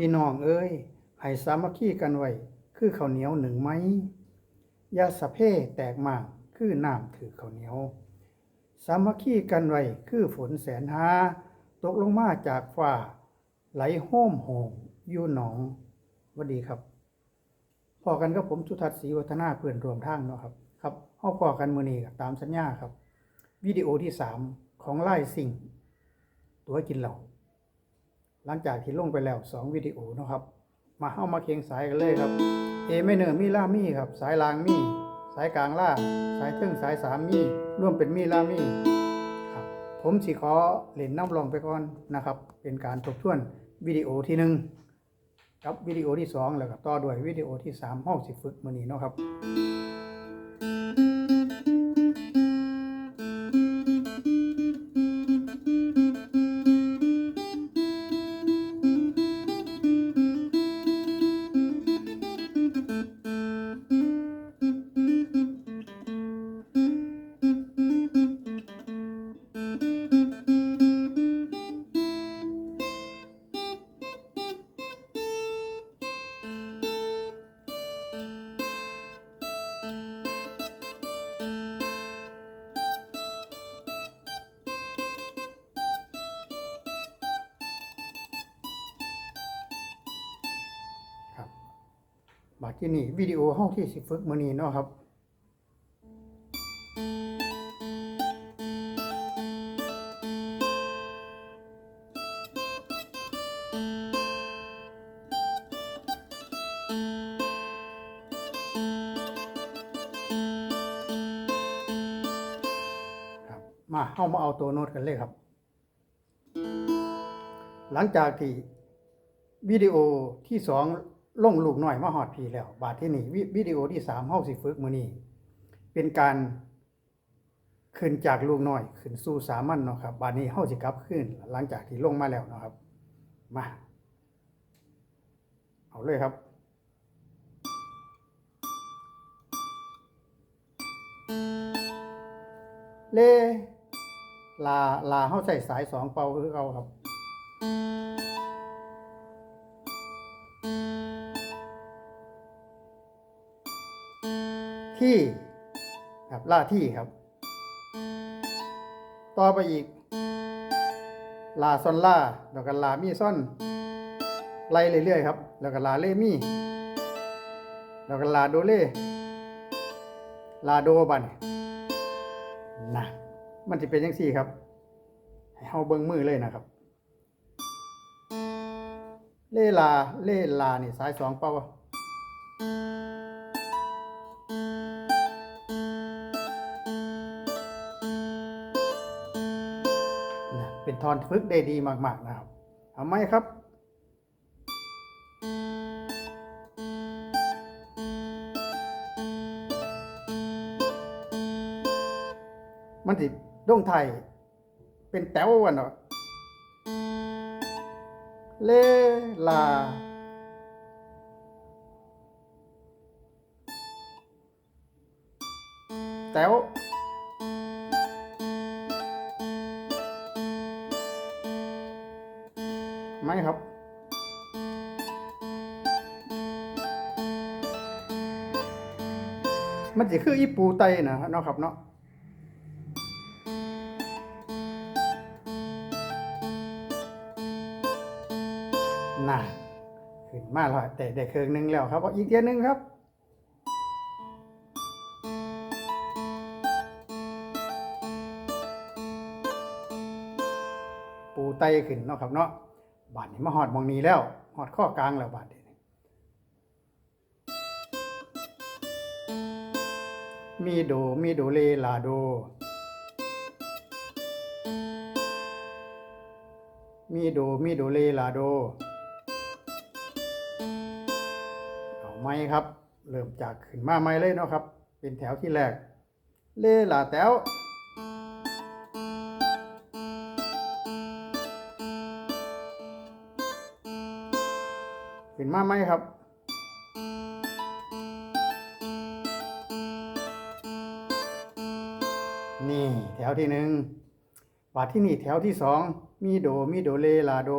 พี่น้องเอ้ยให้สามัคคีกันไว้คือข้าวเหนียวหนึ่งไหมยาสะเพแตกมากคือน้ำถือข้าวเหนียว สามัคคีกันไว้คือฝนแสนหาตกลงมาจากฟ้า ไหลโห้มโหงอยู่หนองวัดีครับ พอกันกับผมสุทัศน์ศรีวัฒนาเพื่อนรวมทางเนาะครับ ครับเฮาพอกันมือนี้ตามสัญญาครับ วิดีโอที่สามของไล่สิ่ง ตัวกินเหล่า หลังจากที่ลงไปแล้วสองวิดีโอนะครับ มาเข้ามาเคียงสายกันเลยครับเอไม่เนอร์มีล่ามีครับ สายลางมี สายกลางล่า สายเทิงสายสามมีร่วมเป็นมีล่ามีครับผมสิขอเล่นน้ำลองไปก่อนนะครับ เป็นการทบทวนวิดีโอที่หนึ่งกับวิดีโอที่สองแล้วก็ต่อด้วยวิดีโอที่สามห้องสิฝึกมือนี้เนาะครับ บัดที่นี่วิดีโอห้องที่สิฝึกมือนี้เนาะครับครับ มาเข้ามาเอาตัวโน้ตกันเลยครับ หลังจากที่วิดีโอที่สอง ลงลูกหน่อยมาหอดพีแล้ว บาทที่นี่วิวิดีโอที่สามเฮาสิฝึกมือนี้เป็นการขึ้นจากลูกน้อย ขึ้นสู่สามัญเนาะครับ บาทนี้เฮาสิกลับขึ้น หลังจากที่ลงมาแล้วเนาะครับ มา เอาเลยครับเลลาลาเฮาใส่สายสองเป่าคือเขาครับ ที่ครับล่าที่ครับ ต่อไปอีก ลาซอนล่าแล้วก็ลามีซอนไล่เรื่อยๆครับ แล้วก็ลาเลมีแล้วก็ลาโดเลลาโดบันนะมันจะเป็นยังสี่ครับให้เฮาเบิ่งมือเลยนะครับ เล่ลาเล่ลานี่สายสองเป่า ทอนฝึกได้ดีมาก ๆ นะครับทำไมครับ มันสิดงไทย เป็นแต๋ววันเนาะเลลาแต๋ว ไหมครับ มันจะคืออีปูไตนะเนาะครับเนาะน่าขึ้นมาแล้วแต่ได้เครื่องนึงแล้วครับเอาอีกเดียนึงครับปูไตขึ้นเนาะครับเนาะ บาดนี้มาหอดมองนี้แล้วหอดข้อกลางแล้วบาดนี้มีโดมีโดเลลาโด มีโดมีโดเลลาโด เอาไหมครับ เริ่มจากขึ้นมาไหมเลยเนาะครับ เป็นแถวที่แรก เลลาแถว เป็นมาไหมครับ นี่แถวที่หนึ่งบาที่นี่แถวที่สองมีโดมีโดเลลาโด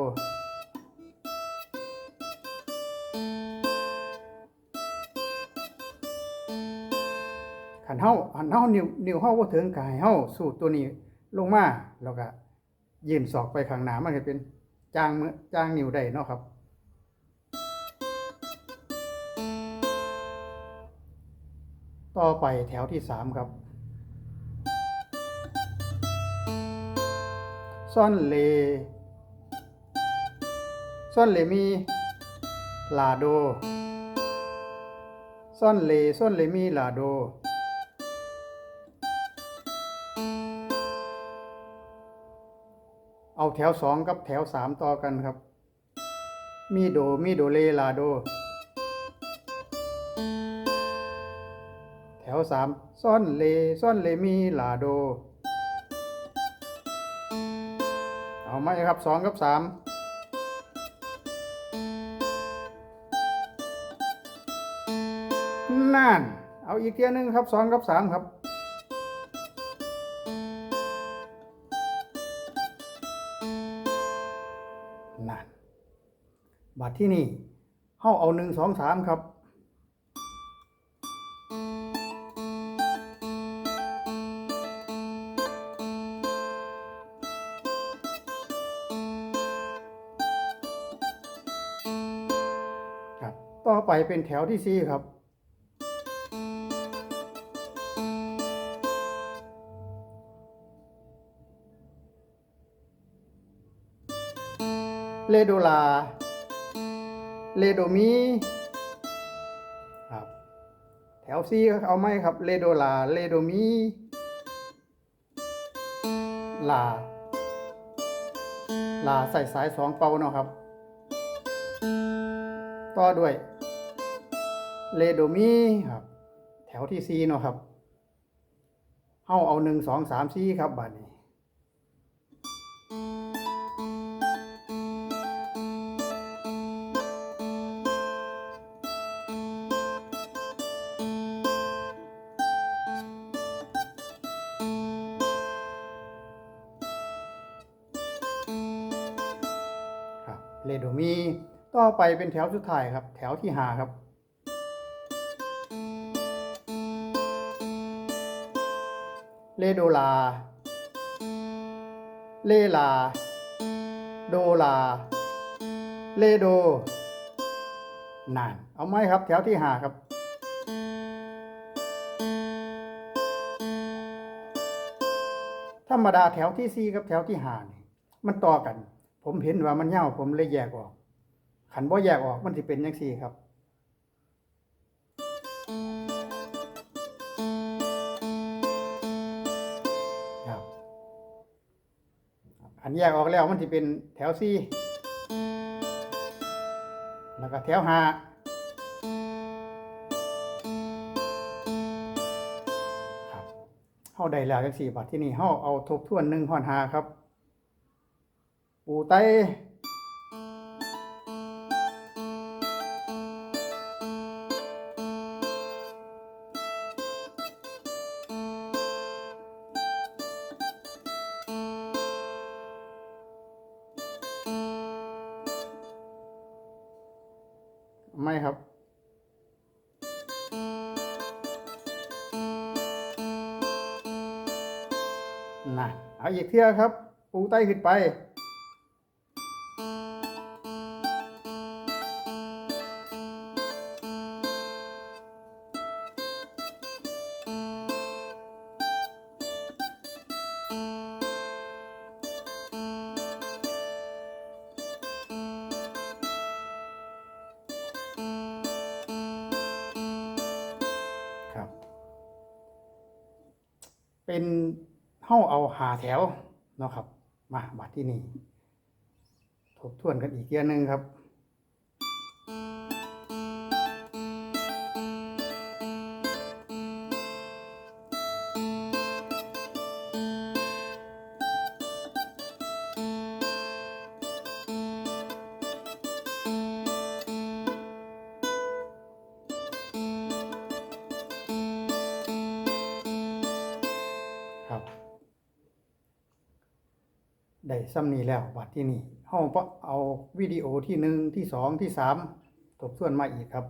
ขันเฮ้าขันเฮ้านิ้วนิวเฮ้าว่าถึงกายเฮ้าสูตรตัวนี้ลงมาแล้วก็ยืนศอกไปข้างหน้ามันจะเป็นจางมือจางนิ้วได้เนาะครับ ต่อไปแถวที่สามครับซ่อนเลซ่อนเลมีลาโดซ่อนเลซ่อนเลมีลาโด เอาแถวสองกับแถวสามต่อกันครับ มีโด มีโดเลลาโด แถวสามซ่อนเลซ่อนเลมีลาโด เอาไหมครับสองกับสามนั่น เอาอีกเทียนึงครับสองกับสามครับนั่นบัตรที่นี่เฮาเอาหนึ่งสองสามครับ ต่อไปเป็นแถวที่สี่ครับ เลโดลา เลโดมีครับ แถวซีเอาไหมครับ เลโดลา เลโดมี ลา ลาใส่สายสองเป่าเนาะครับ ต่อด้วย เลโดมีครับ แถวที่ซีเนาะครับเฮาเอาหนึ่งสองสามซีครับบัดนี้ครับเลโดมี ต่อไปเป็นแถวสุดท้ายครับ แถวที่หาครับ เลโดลา เลลา โดลา เลโดนานเอาไหมครับ แถวที่หาครับ ธรรมดาแถวที่สี่กับแถวที่ห้านี่มันต่อกัน ผมเห็นว่ามันเหี่ยวผมเลยแยกออก ขันบ่แยกออกมันสิเป็นยังสี่ครับ นแยกออกแล้วมันจะเป็นแถวซี่แล้วก็แถวห้าครับเฮาได้แล้วจังสี่บาทที่นี่เฮาเอาทบทวนหนึ่งหอนหาครับ ปูไต น่ะเอาอีกเที่ยครับปูไตขึ้นไปครับเป็น เฮ้าเอาหาแถวเนาะครับ มาบัดที่นี่ทบทวนกันอีกเทียหนึงครับ ได้ซ้ำนี้แล้วบัดที่นี่เฮาก็เอาวิดีโอที่หนึ่งที่สองที่สามทบทวนมาอีกครับ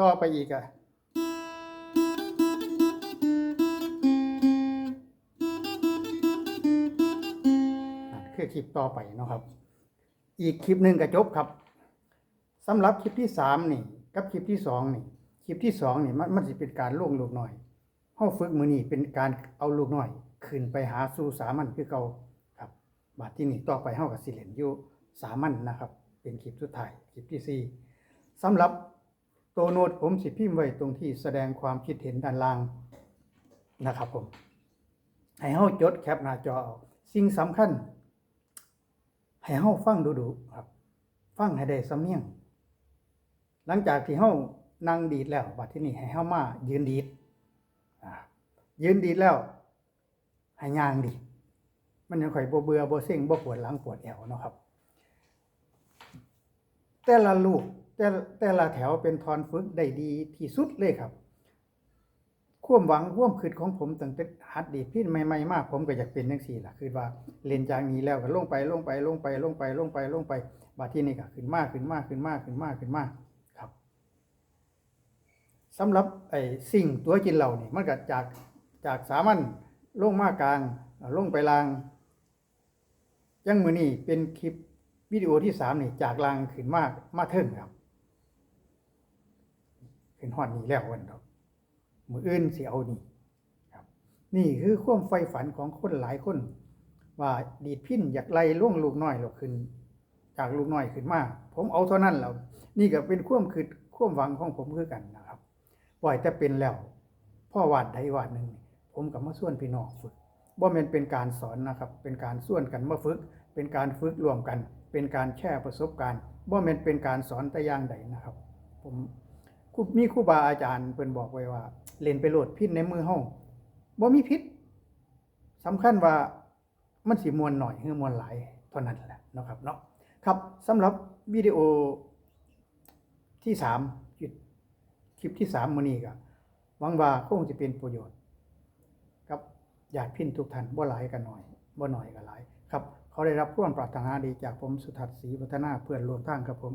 ต่อไปอีกอะนั่นคือคลิปต่อไปเนาะครับ อีกคลิปหนึ่งก็จบครับสำหรับคลิปที่สามนี่ กับคลิปที่สองนี่ คลิปที่สองนี่มันมันสิเป็นการลงลูกหน่อยเฮาฝึกมือนี่เป็นการเอาลูกหน่อย ขึ้นไปหาสู่สามัญคือเก่าครับบาดที่นี่ต่อไปเฮากับสิเล่นอยู่สามัญนะครับ เป็นคลิปสุดท้ายคลิปที่สี่สำหรับ ตัวโน้ตผมสิพิมพ์ไว้ตรงที่แสดงความคิดเห็นด้านล่างนะครับผม ให้เฮาจดแคปหน้าจอเอาสิ่งสำคัญ ให้เฮาฟังดูๆครับ ฟังให้ได้สำเนียง หลังจากที่เฮานั่งดีดแล้วบัดที่นี่ให้เฮามายืนดีดยืนดีดแล้ว ให้ย่างดีดมันยังค่อยบ่เบื่อบ่เซ็งบ่ปวดหลังปวดแอวเนาะครับ แต่ละลูก แต่แต่ละแถวเป็นทอนฝึกได้ดีที่สุดเลยครับความหวังความคิดของผมตั้งแต่หัดดีพินใหม่ๆมากผมก็อยากเป็นจังซี่ล่ะคือว่าเรียนจากนี้แล้วก็ลงไปลงไปลงไปลงไปลงไปลงไปบัดที่นี่ก็ขึ้นมากขึ้นมากขึ้นมากขึ้นมากขึ้นมากครับสำหรับไอ้สิ่งตัวกินเหล่านี่มันก็จากจากสามัญลงมากลางลงไปลางยังมือนี่เป็นคลิปวิดีโอที่สามนี่จากลางขึ้นมากมาเทิงครับ ขึ้นฮอดนี้แล้ววันดอกมืออื่นสิเอานี่ครับ นี่คือความใฝ่ฝันของคนหลายคน ว่าดีดพินอยากไล่ล่วงลูกน้อยเราขึ้น จากลูกน้อยขึ้นมาผมเอาเท่านั้นแล้วนี่ก็เป็นความคือความหวังของผมคือกันนะครับปล่อยแต่เป็นแล้วพ่อวาดใดวาดหนึ่งผมกับมาส่วนพี่น้องฝึกบ่แม่นเป็นการสอนนะครับ เป็นการส่วนกันมาฝึก เป็นการฝึกรวมกัน เป็นการแชร์ประสบการณ์บ่แม่นเป็นการสอนแต่อย่างใดนะครับ ผม มีครูบาอาจารย์เพิ่นบอกไว้ว่า เล่นไปโหลดพิษในมือเฮาบ่มีพิษสำคัญว่ามันสิมวนหน่อยหรือมวนหลายเท่านั้นแหละนะครับเนาะครับสำหรับวิดีโอที่สามคลิปที่สามมื้อนี้ก็หวังว่าคงจะเป็นประโยชน์กับญาติพินทุกท่านบ่หลายก็น้อยบ่น้อยก็หลายครับเขาได้รับความปรารถนาดีจากผมสุทัศน์ศรีวัฒนาเพื่อนร่วมทางครับผม